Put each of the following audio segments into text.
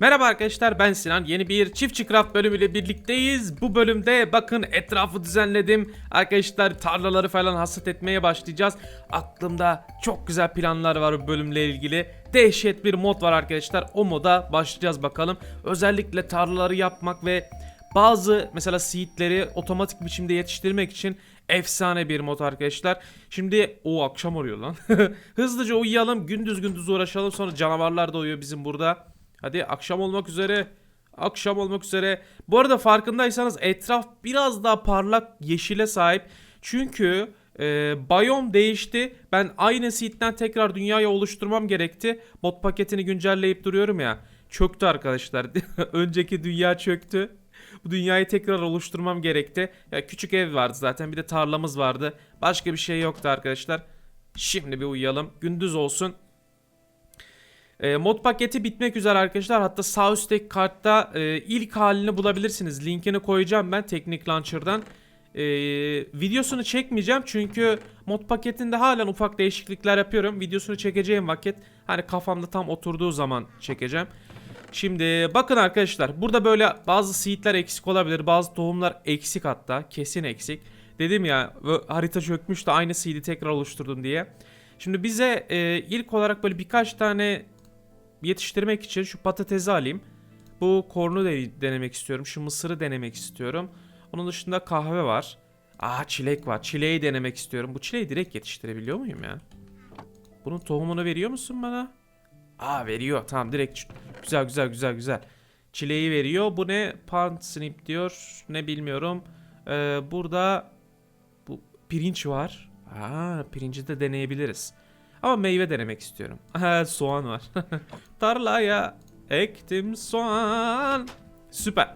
Merhaba arkadaşlar ben Sinan. Yeni bir Çiftçi Craft bölümüyle birlikteyiz. Bu bölümde bakın etrafı düzenledim. Arkadaşlar tarlaları falan hasat etmeye başlayacağız. Aklımda çok güzel planlar var bu bölümle ilgili. Dehşet bir mod var arkadaşlar. O moda başlayacağız bakalım. Özellikle tarlaları yapmak ve bazı mesela seedleri otomatik biçimde yetiştirmek için efsane bir mod arkadaşlar. Şimdi o akşam oluyor lan. Hızlıca uyuyalım, gündüz gündüz uğraşalım. Sonra canavarlar da uyuyor bizim burada. Hadi akşam olmak üzere. Akşam olmak üzere. Bu arada farkındaysanız etraf biraz daha parlak yeşile sahip. Çünkü e, bayom değişti. Ben aynı seed'den tekrar dünyayı oluşturmam gerekti. Bot paketini güncelleyip duruyorum ya. Çöktü arkadaşlar. Önceki dünya çöktü. Bu dünyayı tekrar oluşturmam gerekti. Ya küçük ev vardı zaten. Bir de tarlamız vardı. Başka bir şey yoktu arkadaşlar. Şimdi bir uyuyalım. Gündüz olsun. E, mod paketi bitmek üzere arkadaşlar. Hatta sağ üstteki kartta e, ilk halini bulabilirsiniz. Linkini koyacağım ben Teknik Launcher'dan. E, videosunu çekmeyeceğim çünkü mod paketinde halen ufak değişiklikler yapıyorum. Videosunu çekeceğim vakit hani kafamda tam oturduğu zaman çekeceğim. Şimdi bakın arkadaşlar burada böyle bazı seedler eksik olabilir. Bazı tohumlar eksik hatta kesin eksik. Dedim ya harita çökmüş de aynı seed'i tekrar oluşturdum diye. Şimdi bize e, ilk olarak böyle birkaç tane yetiştirmek için şu patatesi alayım. Bu kornu de denemek istiyorum. Şu mısırı denemek istiyorum. Onun dışında kahve var. Aa çilek var. Çileği denemek istiyorum. Bu çileği direkt yetiştirebiliyor muyum ya? Bunun tohumunu veriyor musun bana? Aa veriyor. Tamam direkt. Güzel güzel güzel güzel. Çileği veriyor. Bu ne? Pansnip diyor. Ne bilmiyorum. Ee, burada bu pirinç var. Aa pirinci de deneyebiliriz. Ama meyve denemek istiyorum. Soğan var. Tarlaya ektim soğan. Süper.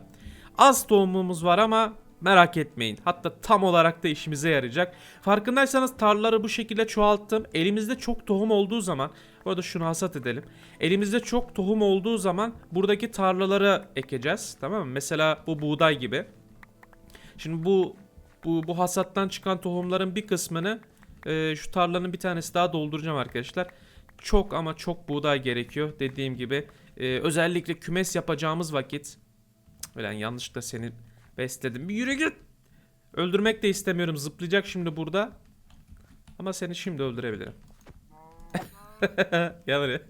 Az tohumumuz var ama merak etmeyin. Hatta tam olarak da işimize yarayacak. Farkındaysanız tarlaları bu şekilde çoğalttım. Elimizde çok tohum olduğu zaman bu arada şunu hasat edelim. Elimizde çok tohum olduğu zaman buradaki tarlaları ekeceğiz. Tamam mı? Mesela bu buğday gibi. Şimdi bu bu, bu hasattan çıkan tohumların bir kısmını e, şu tarlanın bir tanesi daha dolduracağım arkadaşlar. Çok ama çok buğday gerekiyor dediğim gibi. E, özellikle kümes yapacağımız vakit. Ulan yanlışlıkla seni besledim. Bir yürü git. Öldürmek de istemiyorum. Zıplayacak şimdi burada. Ama seni şimdi öldürebilirim. Gel buraya.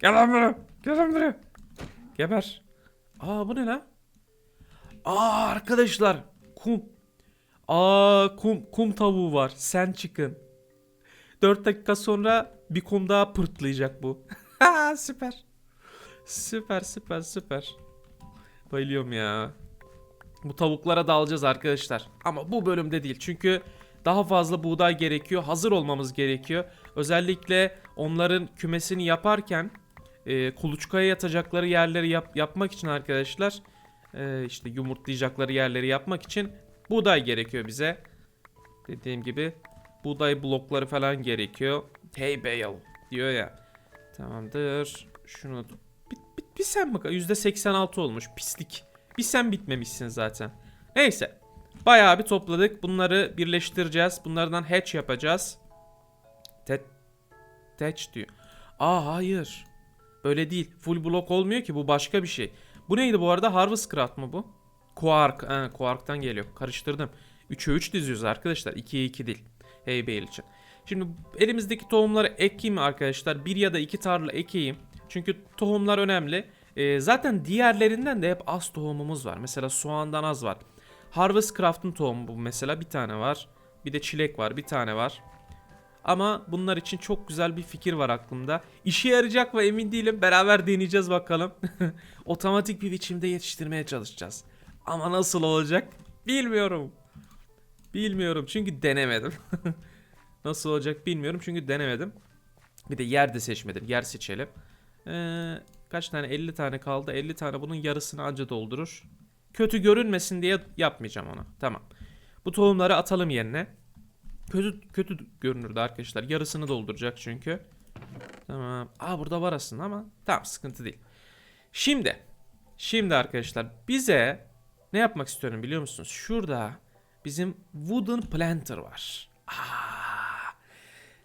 Gel lan buraya. Gel lan buraya. Geber. Aa bu ne lan? Aa arkadaşlar. Kum. Aa kum, kum tavuğu var. Sen çıkın. 4 dakika sonra bir kum daha pırtlayacak bu. süper. Süper süper süper. Bayılıyorum ya. Bu tavuklara dalacağız arkadaşlar. Ama bu bölümde değil. Çünkü daha fazla buğday gerekiyor. Hazır olmamız gerekiyor. Özellikle onların kümesini yaparken e, kuluçkaya yatacakları yerleri yap- yapmak için arkadaşlar e, işte yumurtlayacakları yerleri yapmak için buğday gerekiyor bize. Dediğim gibi buğday blokları falan gerekiyor. Hey Bale diyor ya. Tamamdır. Şunu bir, bir, bir sen bak %86 olmuş pislik. Bir sen bitmemişsin zaten. Neyse. Bayağı bir topladık. Bunları birleştireceğiz. Bunlardan hatch yapacağız. Tet hatch diyor. Aa hayır. Böyle değil. Full block olmuyor ki bu başka bir şey. Bu neydi bu arada? Harvest Craft mı bu? Quark. Ha, Quark'tan geliyor. Karıştırdım. 3'e 3 diziyoruz arkadaşlar. 2'ye 2 değil. Hey Bale için. Şimdi elimizdeki tohumları ekeyim arkadaşlar. Bir ya da iki tarla ekeyim. Çünkü tohumlar önemli. Ee, zaten diğerlerinden de hep az tohumumuz var. Mesela soğandan az var. Harvest Craft'ın tohumu bu mesela bir tane var. Bir de çilek var bir tane var. Ama bunlar için çok güzel bir fikir var aklımda. İşe yarayacak mı emin değilim. Beraber deneyeceğiz bakalım. Otomatik bir biçimde yetiştirmeye çalışacağız. Ama nasıl olacak bilmiyorum. Bilmiyorum çünkü denemedim. nasıl olacak bilmiyorum çünkü denemedim. Bir de yer de seçmedim. Yer seçelim. Ee, kaç tane? 50 tane kaldı. 50 tane bunun yarısını anca doldurur. Kötü görünmesin diye yapmayacağım onu. Tamam. Bu tohumları atalım yerine. Kötü kötü görünürdü arkadaşlar. Yarısını dolduracak çünkü. Tamam. Aa burada var aslında ama tamam sıkıntı değil. Şimdi şimdi arkadaşlar bize ne yapmak istiyorum biliyor musunuz? Şurada bizim wooden planter var. Aa,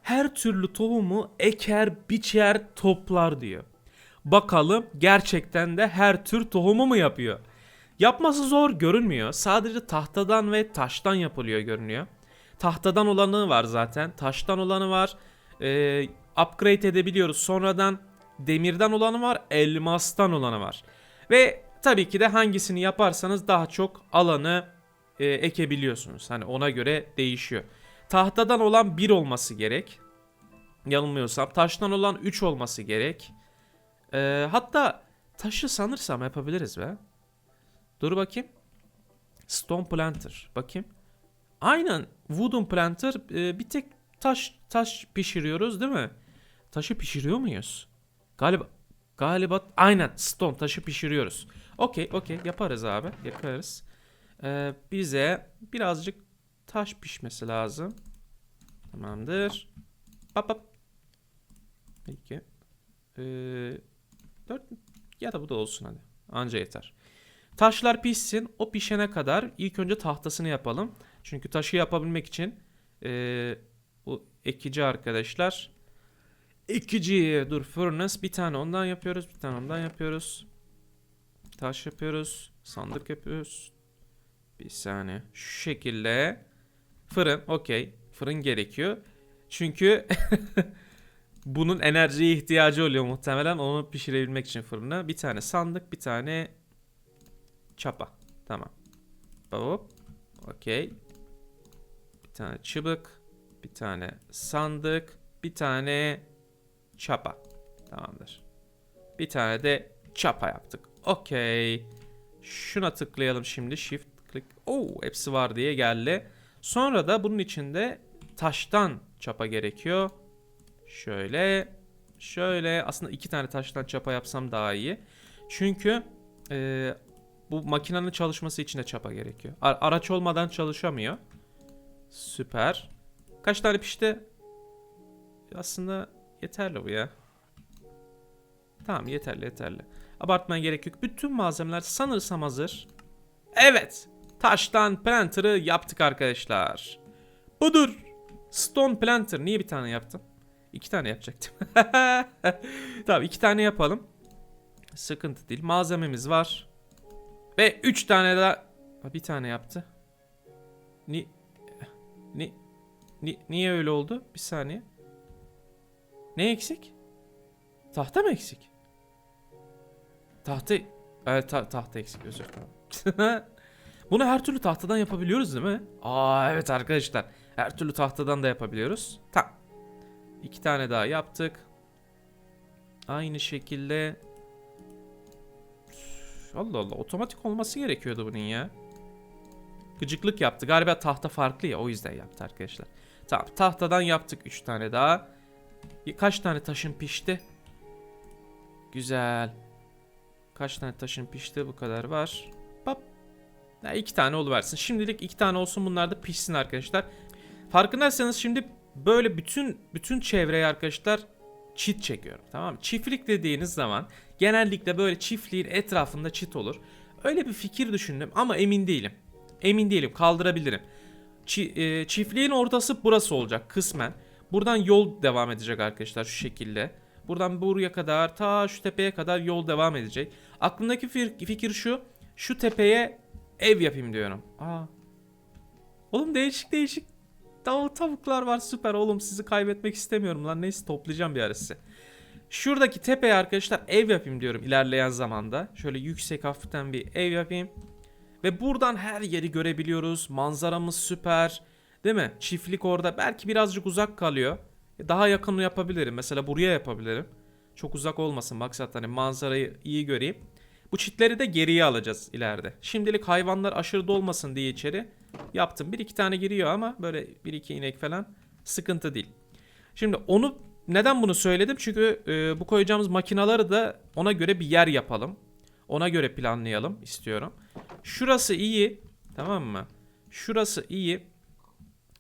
her türlü tohumu eker, biçer, toplar diyor. Bakalım gerçekten de her tür tohumu mu yapıyor? Yapması zor görünmüyor. Sadece tahtadan ve taştan yapılıyor görünüyor. Tahtadan olanı var zaten. Taştan olanı var. Ee, upgrade edebiliyoruz. Sonradan demirden olanı var. Elmastan olanı var. Ve tabii ki de hangisini yaparsanız daha çok alanı e, ekebiliyorsunuz. Hani ona göre değişiyor. Tahtadan olan 1 olması gerek. Yanılmıyorsam. Taştan olan 3 olması gerek. Ee, hatta taşı sanırsam yapabiliriz be. Dur bakayım. Stone Planter. Bakayım. Aynen. Wooden Planter. e, bir tek taş taş pişiriyoruz değil mi? Taşı pişiriyor muyuz? Galiba galiba aynen stone taşı pişiriyoruz. Okey okey yaparız abi. Yaparız. Ee, bize birazcık taş pişmesi lazım. Tamamdır. Hop hop. Peki. Ee, dört ya da bu da olsun hadi. Anca yeter. Taşlar pişsin. O pişene kadar ilk önce tahtasını yapalım. Çünkü taşı yapabilmek için ee, bu ekici arkadaşlar ekici dur furnace bir tane ondan yapıyoruz bir tane ondan yapıyoruz. Taş yapıyoruz. Sandık yapıyoruz. Bir saniye. Şu şekilde. Fırın okey. Fırın gerekiyor. Çünkü bunun enerjiye ihtiyacı oluyor muhtemelen onu pişirebilmek için fırına. Bir tane sandık bir tane çapa. Tamam. Hop. Okey. Bir tane çıbık. Bir tane sandık. Bir tane çapa. Tamamdır. Bir tane de çapa yaptık. Okey. Şuna tıklayalım şimdi. Shift click. Oo, hepsi var diye geldi. Sonra da bunun içinde taştan çapa gerekiyor. Şöyle. Şöyle. Aslında iki tane taştan çapa yapsam daha iyi. Çünkü e, bu makinenin çalışması için de çapa gerekiyor. A- araç olmadan çalışamıyor. Süper. Kaç tane pişti? Aslında yeterli bu ya. Tamam yeterli yeterli. Abartmaya gerek yok. Bütün malzemeler sanırsam hazır. Evet. Taştan planter'ı yaptık arkadaşlar. Budur. Stone planter. Niye bir tane yaptım? İki tane yapacaktım. tamam iki tane yapalım. Sıkıntı değil. Malzememiz var. Ve üç tane daha... Ha, Bir tane yaptı. Ni... Ni... Ni... Niye öyle oldu? Bir saniye. Ne eksik? Tahta mı eksik? Tahta... Evet ta- tahta eksik özür dilerim. Bunu her türlü tahtadan yapabiliyoruz değil mi? Aa evet arkadaşlar. Her türlü tahtadan da yapabiliyoruz. Tamam. İki tane daha yaptık. Aynı şekilde... Allah Allah otomatik olması gerekiyordu bunun ya. Gıcıklık yaptı. Galiba tahta farklı ya o yüzden yaptı arkadaşlar. Tamam tahtadan yaptık 3 tane daha. Kaç tane taşın pişti? Güzel. Kaç tane taşın pişti bu kadar var. Pap. Ya iki tane oluversin. Şimdilik iki tane olsun bunlar da pişsin arkadaşlar. Farkındaysanız şimdi böyle bütün bütün çevreye arkadaşlar çit çekiyorum. Tamam mı? Çiftlik dediğiniz zaman genellikle böyle çiftliğin etrafında çit olur. Öyle bir fikir düşündüm ama emin değilim. Emin değilim kaldırabilirim. Çi- e, çiftliğin ortası burası olacak kısmen. Buradan yol devam edecek arkadaşlar şu şekilde. Buradan buraya kadar ta şu tepeye kadar yol devam edecek. Aklımdaki fikir şu. Şu tepeye ev yapayım diyorum. Aa. Oğlum değişik değişik tav- tavuklar var süper oğlum sizi kaybetmek istemiyorum lan neyse toplayacağım bir ara size. Şuradaki tepeye arkadaşlar ev yapayım diyorum ilerleyen zamanda. Şöyle yüksek hafiften bir ev yapayım. Ve buradan her yeri görebiliyoruz. Manzaramız süper. Değil mi? Çiftlik orada belki birazcık uzak kalıyor. Daha yakın yapabilirim. Mesela buraya yapabilirim. Çok uzak olmasın maksat hani manzarayı iyi göreyim. Bu çitleri de geriye alacağız ileride. Şimdilik hayvanlar aşırı dolmasın diye içeri yaptım. Bir iki tane giriyor ama böyle bir iki inek falan sıkıntı değil. Şimdi onu neden bunu söyledim? Çünkü e, bu koyacağımız makinaları da ona göre bir yer yapalım. Ona göre planlayalım istiyorum. Şurası iyi. Tamam mı? Şurası iyi.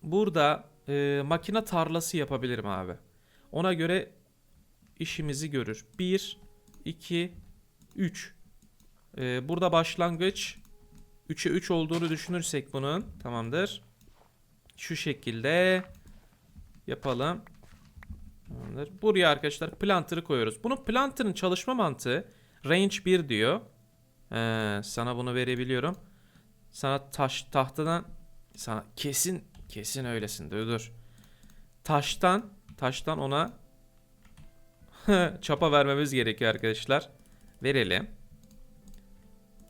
Burada e, makine tarlası yapabilirim abi. Ona göre işimizi görür. 1, 2, 3. E, burada başlangıç 3'e 3 olduğunu düşünürsek bunun. Tamamdır. Şu şekilde yapalım. Tamamdır. Buraya arkadaşlar planter'ı koyuyoruz. Bunun planter'ın çalışma mantığı range 1 diyor. Ee, sana bunu verebiliyorum. Sana taş tahtadan sana kesin kesin öylesin. Dur. Taştan taştan ona çapa vermemiz gerekiyor arkadaşlar. Verelim.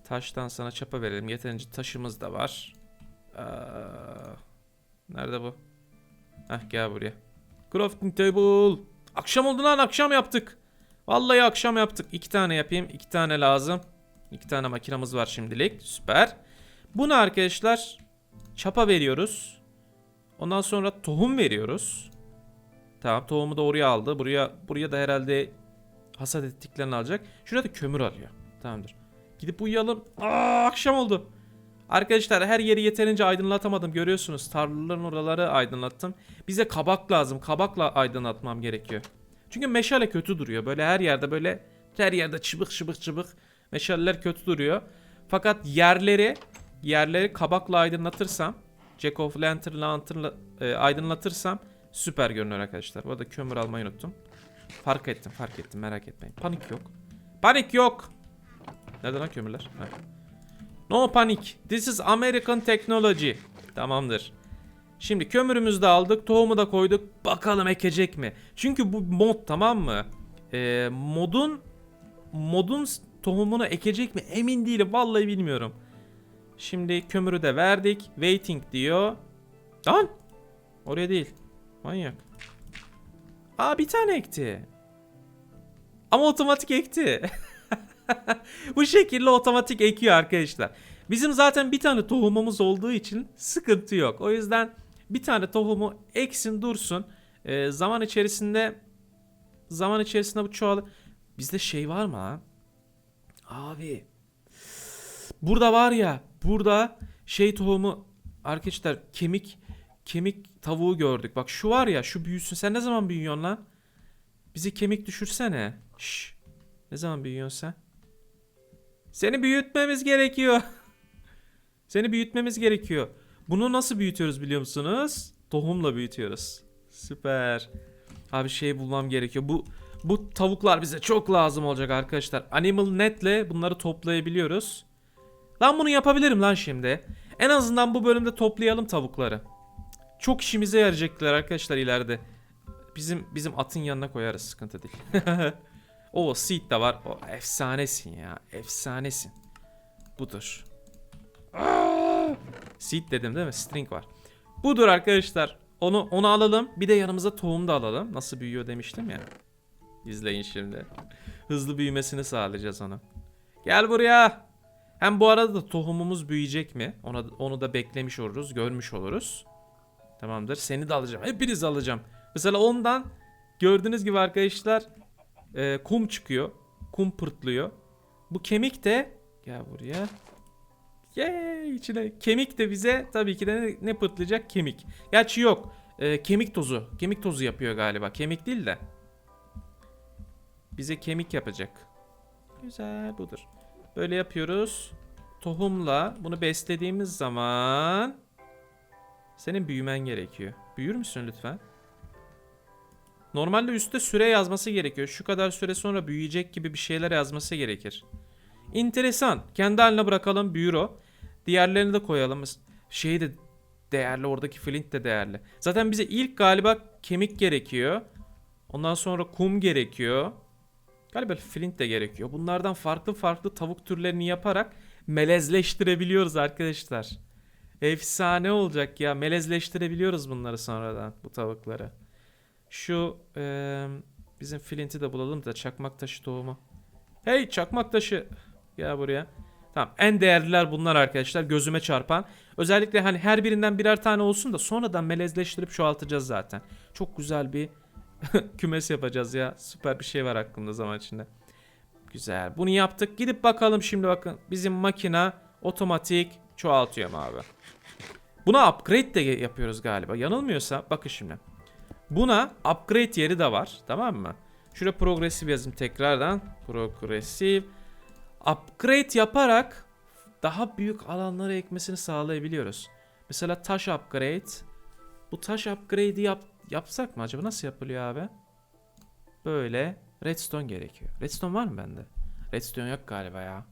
Taştan sana çapa verelim. Yeterince taşımız da var. Aa, nerede bu? Heh gel buraya. Crafting table. Akşam oldu lan akşam yaptık. Vallahi akşam yaptık. İki tane yapayım. iki tane lazım. İki tane makinamız var şimdilik. Süper. Bunu arkadaşlar çapa veriyoruz. Ondan sonra tohum veriyoruz. Tamam tohumu da oraya aldı. Buraya buraya da herhalde hasat ettiklerini alacak. Şurada da kömür alıyor. Tamamdır. Gidip uyuyalım. Aa akşam oldu. Arkadaşlar her yeri yeterince aydınlatamadım görüyorsunuz. Tarlaların oraları aydınlattım. Bize kabak lazım. Kabakla aydınlatmam gerekiyor. Çünkü meşale kötü duruyor. Böyle her yerde böyle her yerde çıbık çıbık çıbık meşaleler kötü duruyor. Fakat yerleri yerleri kabakla aydınlatırsam Jack of Lantern Lantern'la e, aydınlatırsam süper görünür arkadaşlar. Bu arada kömür almayı unuttum. Fark ettim fark ettim merak etmeyin. Panik yok. Panik yok. Nerede lan kömürler? Ha. No panik. This is American technology. Tamamdır. Şimdi kömürümüzü de aldık. Tohumu da koyduk. Bakalım ekecek mi? Çünkü bu mod tamam mı? Ee, modun modun tohumunu ekecek mi? Emin değilim. Vallahi bilmiyorum. Şimdi kömürü de verdik. Waiting diyor. Lan! Oraya değil. Manyak. Aa bir tane ekti. Ama otomatik ekti. Bu şekilde otomatik ekiyor arkadaşlar. Bizim zaten bir tane tohumumuz olduğu için sıkıntı yok. O yüzden bir tane tohumu eksin dursun. Ee, zaman içerisinde zaman içerisinde bu çoğalır. Bizde şey var mı lan? Abi. Burada var ya. Burada şey tohumu arkadaşlar kemik kemik tavuğu gördük. Bak şu var ya şu büyüsün. Sen ne zaman büyüyorsun lan? Bizi kemik düşürsene. Şş. Ne zaman büyüyorsun sen? Seni büyütmemiz gerekiyor. Seni büyütmemiz gerekiyor. Bunu nasıl büyütüyoruz biliyor musunuz? Tohumla büyütüyoruz. Süper. Abi şey bulmam gerekiyor. Bu bu tavuklar bize çok lazım olacak arkadaşlar. Animal Net'le bunları toplayabiliyoruz. Lan bunu yapabilirim lan şimdi. En azından bu bölümde toplayalım tavukları. Çok işimize yarayacaklar arkadaşlar ileride. Bizim bizim atın yanına koyarız sıkıntı değil. o seed de var. O efsanesin ya. Efsanesin. Budur. Seed dedim değil mi? String var. Budur arkadaşlar. Onu onu alalım. Bir de yanımıza tohum da alalım. Nasıl büyüyor demiştim ya. İzleyin şimdi. Hızlı büyümesini sağlayacağız onu. Gel buraya. Hem bu arada da tohumumuz büyüyecek mi? Ona, onu da beklemiş oluruz, görmüş oluruz. Tamamdır. Seni de alacağım. Hepinizi alacağım. Mesela ondan gördüğünüz gibi arkadaşlar e, kum çıkıyor. Kum pırtlıyor. Bu kemik de gel buraya. Yay içine. Kemik de bize tabii ki de ne, ne pırtlayacak? Kemik. Gerçi yok. E, kemik tozu. Kemik tozu yapıyor galiba. Kemik değil de. Bize kemik yapacak. Güzel budur. Böyle yapıyoruz. Tohumla bunu beslediğimiz zaman senin büyümen gerekiyor. Büyür müsün lütfen? Normalde üstte süre yazması gerekiyor. Şu kadar süre sonra büyüyecek gibi bir şeyler yazması gerekir. Enteresan. Kendi haline bırakalım büyür o. Diğerlerini de koyalım. Şey de değerli oradaki flint de değerli. Zaten bize ilk galiba kemik gerekiyor. Ondan sonra kum gerekiyor. Galiba flint de gerekiyor. Bunlardan farklı farklı tavuk türlerini yaparak melezleştirebiliyoruz arkadaşlar. Efsane olacak ya. Melezleştirebiliyoruz bunları sonradan bu tavukları. Şu eee, bizim flinti de bulalım da çakmak taşı tohumu. Hey çakmak taşı. Gel buraya. Tamam en değerliler bunlar arkadaşlar gözüme çarpan. Özellikle hani her birinden birer tane olsun da sonradan melezleştirip çoğaltacağız zaten. Çok güzel bir kümes yapacağız ya. Süper bir şey var aklımda zaman içinde. Güzel. Bunu yaptık. Gidip bakalım şimdi bakın. Bizim makina otomatik çoğaltıyor abi? Buna upgrade de yapıyoruz galiba. Yanılmıyorsa bakın şimdi. Buna upgrade yeri de var. Tamam mı? Şuraya progresif yazayım tekrardan. Progresif. Upgrade yaparak daha büyük alanlara ekmesini sağlayabiliyoruz. Mesela taş upgrade. Bu taş upgrade'i yap, yapsak mı acaba? Nasıl yapılıyor abi? Böyle redstone gerekiyor. Redstone var mı bende? Redstone yok galiba ya.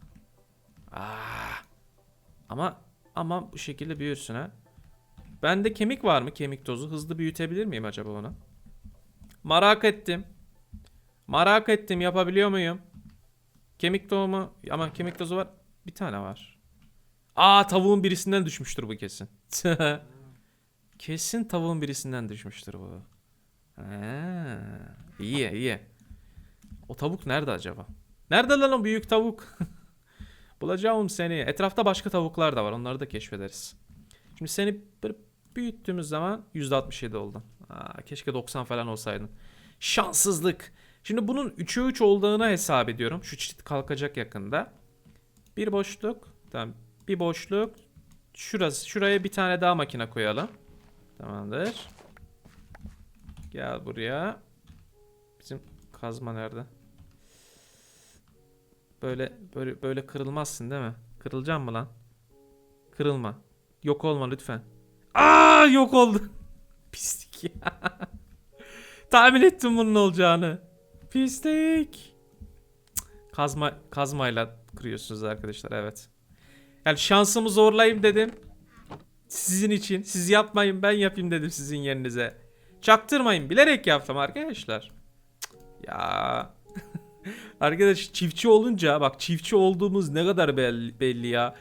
Aa. Ama ama bu şekilde büyürsün ha. Bende kemik var mı? Kemik tozu. Hızlı büyütebilir miyim acaba onu? Merak ettim. Merak ettim yapabiliyor muyum? Kemik tohumu ama kemik tozu var. Bir tane var. Aa tavuğun birisinden düşmüştür bu kesin. kesin tavuğun birisinden düşmüştür bu. Ha, iyi iyi. O tavuk nerede acaba? Nerede lan o büyük tavuk? Bulacağım seni. Etrafta başka tavuklar da var. Onları da keşfederiz. Şimdi seni büyüttüğümüz zaman %67 oldun. Aa, keşke 90 falan olsaydın. Şanssızlık. Şimdi bunun 3'e 3 olduğunu hesap ediyorum. Şu çift kalkacak yakında. Bir boşluk. Tamam. Bir boşluk. Şurası. Şuraya bir tane daha makine koyalım. Tamamdır. Gel buraya. Bizim kazma nerede? Böyle böyle böyle kırılmazsın değil mi? Kırılacağım mı lan? Kırılma. Yok olma lütfen. Aa yok oldu. Pislik ya. Tahmin ettim bunun olacağını. Pislik. Kazma kazmayla kırıyorsunuz arkadaşlar evet. Yani şansımı zorlayayım dedim. Sizin için. Siz yapmayın ben yapayım dedim sizin yerinize. Çaktırmayın bilerek yaptım arkadaşlar. Cık, Ya. Arkadaş çiftçi olunca bak çiftçi olduğumuz ne kadar belli, belli ya.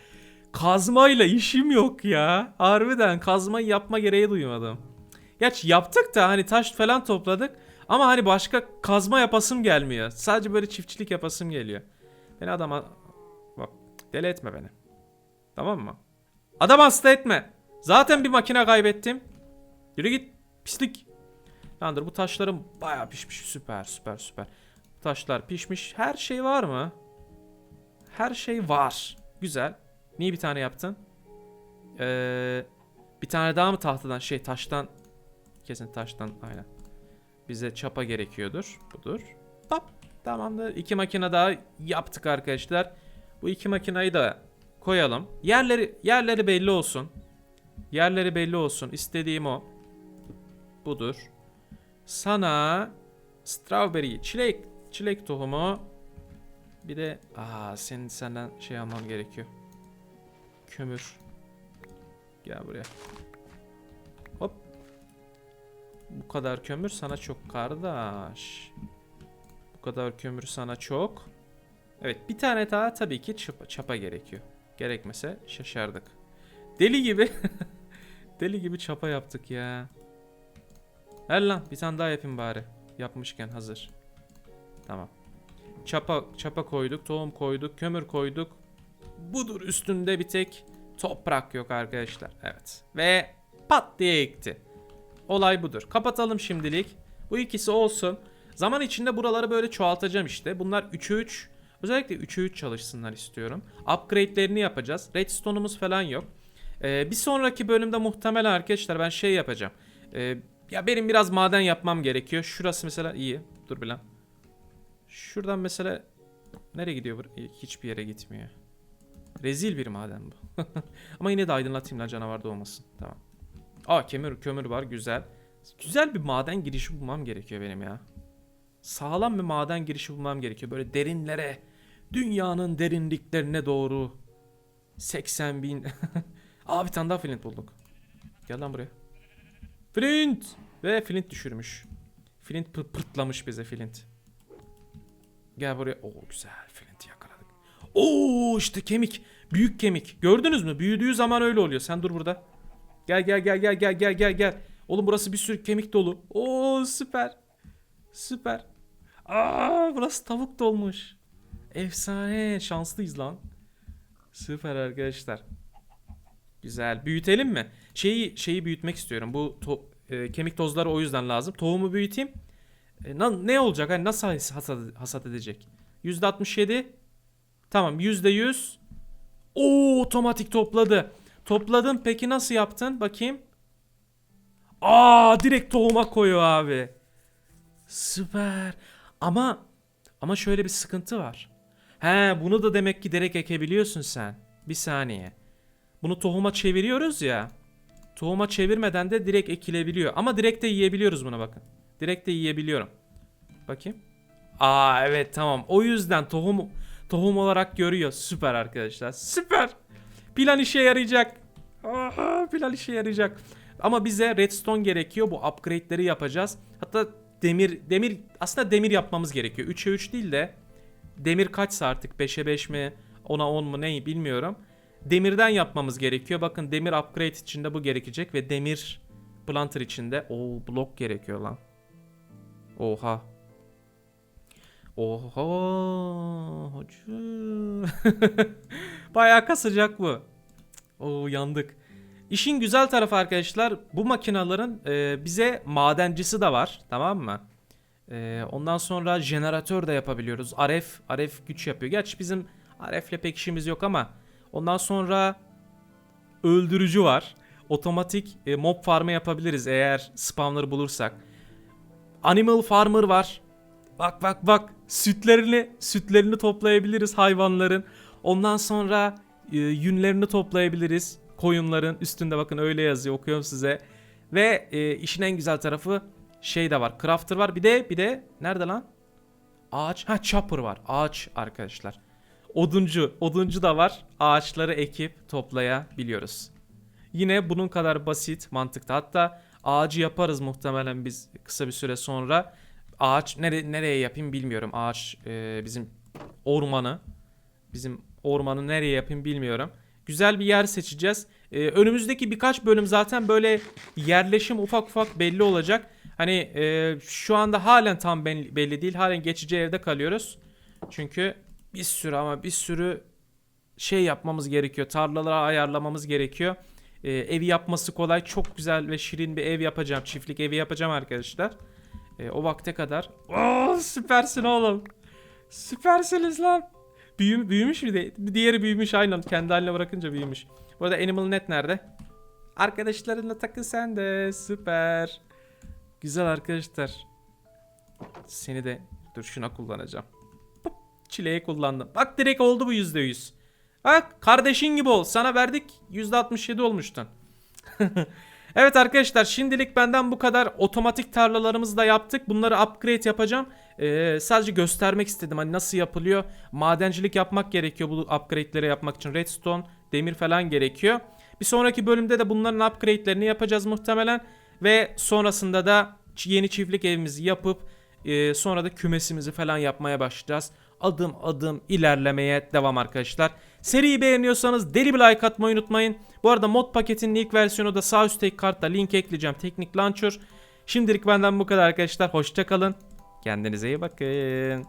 Kazmayla işim yok ya. Harbiden kazmayı yapma gereği duymadım. Gerçi yaptık da hani taş falan topladık. Ama hani başka kazma yapasım gelmiyor. Sadece böyle çiftçilik yapasım geliyor. Beni adama... Bak deli etme beni. Tamam mı? Adam hasta etme. Zaten bir makine kaybettim. Yürü git. Pislik. Tamamdır bu taşlarım bayağı pişmiş. Süper süper süper. Taşlar pişmiş. Her şey var mı? Her şey var. Güzel. Niye bir tane yaptın? Ee, bir tane daha mı tahtadan şey taştan kesin taştan aynen. Bize çapa gerekiyordur. Budur. Hop. Tamamdır. İki makine daha yaptık arkadaşlar. Bu iki makineyi da koyalım. Yerleri yerleri belli olsun. Yerleri belli olsun. İstediğim o. Budur. Sana strawberry, çilek, çilek tohumu. Bir de aa senin senden şey almam gerekiyor. Kömür. Gel buraya. Hop. Bu kadar kömür sana çok kardeş. Bu kadar kömür sana çok. Evet bir tane daha tabii ki çapa, çapa gerekiyor. Gerekmese şaşardık. Deli gibi. Deli gibi çapa yaptık ya. Ver lan bir tane daha yapayım bari. Yapmışken hazır. Tamam. Çapa çapa koyduk, tohum koyduk, kömür koyduk. Budur üstünde bir tek toprak yok arkadaşlar. Evet. Ve pat diye ekti. Olay budur. Kapatalım şimdilik. Bu ikisi olsun. Zaman içinde buraları böyle çoğaltacağım işte. Bunlar 3'e 3. Özellikle 3'e 3 çalışsınlar istiyorum. Upgrade'lerini yapacağız. Redstone'umuz falan yok. Ee, bir sonraki bölümde muhtemelen arkadaşlar ben şey yapacağım. Ee, ya benim biraz maden yapmam gerekiyor. Şurası mesela iyi. Dur bir lan. Şuradan mesela nereye gidiyor? bu? Hiçbir yere gitmiyor. Rezil bir maden bu. Ama yine de aydınlatayım lan canavar da olmasın. Tamam. Aa kömür kömür var güzel. Güzel bir maden girişi bulmam gerekiyor benim ya. Sağlam bir maden girişi bulmam gerekiyor. Böyle derinlere, dünyanın derinliklerine doğru. 80 bin. Aa bir tane daha flint bulduk. Gel lan buraya. Flint! Ve flint düşürmüş. Flint pı- pırtlamış bize flint. Gel buraya. Oo güzel flint yakaladık. Oo işte kemik. Büyük kemik. Gördünüz mü? Büyüdüğü zaman öyle oluyor. Sen dur burada. Gel gel gel gel gel gel gel gel. Oğlum burası bir sürü kemik dolu. Oo süper. Süper. Aa burası tavuk dolmuş. Efsane. Şanslıyız lan. Süper arkadaşlar. Güzel. Büyütelim mi? Şeyi şeyi büyütmek istiyorum. Bu to- e, kemik tozları o yüzden lazım. Tohumu büyüteyim. E, na- ne olacak? Hani nasıl has- hasat, hasat edecek? %67. Tamam %100. Oo otomatik topladı. Topladın peki nasıl yaptın? Bakayım. Aa direkt tohuma koyuyor abi. Süper. Ama ama şöyle bir sıkıntı var. He bunu da demek ki direkt ekebiliyorsun sen. Bir saniye. Bunu tohuma çeviriyoruz ya. Tohuma çevirmeden de direkt ekilebiliyor. Ama direkt de yiyebiliyoruz bunu bakın. Direkt de yiyebiliyorum. Bakayım. Aa evet tamam. O yüzden tohum tohum olarak görüyor. Süper arkadaşlar. Süper. Plan işe yarayacak. Aha, plan işe yarayacak. Ama bize redstone gerekiyor. Bu upgrade'leri yapacağız. Hatta demir demir aslında demir yapmamız gerekiyor. 3'e 3 değil de demir kaçsa artık 5'e 5 mi 10'a 10 mu neyi bilmiyorum. Demirden yapmamız gerekiyor. Bakın demir upgrade içinde bu gerekecek ve demir planter içinde o blok gerekiyor lan. Oha. Oha hocam. Bayağı kasacak bu. Oo yandık. İşin güzel tarafı arkadaşlar bu makinaların e, bize madencisi de var tamam mı? E, ondan sonra jeneratör de yapabiliyoruz. RF, RF güç yapıyor. Gerçi bizim RF'le pek işimiz yok ama ondan sonra öldürücü var. Otomatik e, mob farmı yapabiliriz eğer spawner bulursak. Animal farmer var. Bak bak bak sütlerini sütlerini toplayabiliriz hayvanların. Ondan sonra e, yünlerini toplayabiliriz. Koyunların üstünde bakın öyle yazıyor okuyorum size. Ve e, işin en güzel tarafı şey de var. Crafter var. Bir de bir de nerede lan? Ağaç. Ha chopper var. Ağaç arkadaşlar. Oduncu. Oduncu da var. Ağaçları ekip toplayabiliyoruz. Yine bunun kadar basit mantıkta. Hatta ağacı yaparız muhtemelen biz kısa bir süre sonra. Ağaç nere, nereye yapayım bilmiyorum. Ağaç e, bizim ormanı. Bizim ormanı nereye yapayım bilmiyorum. Güzel bir yer seçeceğiz. E, önümüzdeki birkaç bölüm zaten böyle yerleşim ufak ufak belli olacak. Hani e, şu anda halen tam belli, değil. Halen geçici evde kalıyoruz. Çünkü bir sürü ama bir sürü şey yapmamız gerekiyor. Tarlaları ayarlamamız gerekiyor. E, evi yapması kolay. Çok güzel ve şirin bir ev yapacağım. Çiftlik evi yapacağım arkadaşlar. E, o vakte kadar. Oo, süpersin oğlum. Süpersiniz lan. Büyüm, büyümüş bir de. Diğeri büyümüş aynen. Kendi haline bırakınca büyümüş. Bu arada Animal Net nerede? Arkadaşlarınla takıl sen de. Süper. Güzel arkadaşlar. Seni de dur şuna kullanacağım. Pıp, Çileği kullandım. Bak direkt oldu bu yüzde yüz. Bak kardeşin gibi ol. Sana verdik yüzde 67 olmuştun. evet arkadaşlar şimdilik benden bu kadar. Otomatik tarlalarımızı da yaptık. Bunları upgrade yapacağım. Ee, sadece göstermek istedim hani nasıl yapılıyor. Madencilik yapmak gerekiyor bu upgrade'leri yapmak için. Redstone, demir falan gerekiyor. Bir sonraki bölümde de bunların upgrade'lerini yapacağız muhtemelen. Ve sonrasında da yeni çiftlik evimizi yapıp e, sonra da kümesimizi falan yapmaya başlayacağız. Adım adım ilerlemeye devam arkadaşlar. Seriyi beğeniyorsanız deli bir like atmayı unutmayın. Bu arada mod paketinin ilk versiyonu da sağ üstteki kartta link ekleyeceğim. Teknik Launcher. Şimdilik benden bu kadar arkadaşlar. Hoşçakalın. Kendinize iyi bakın.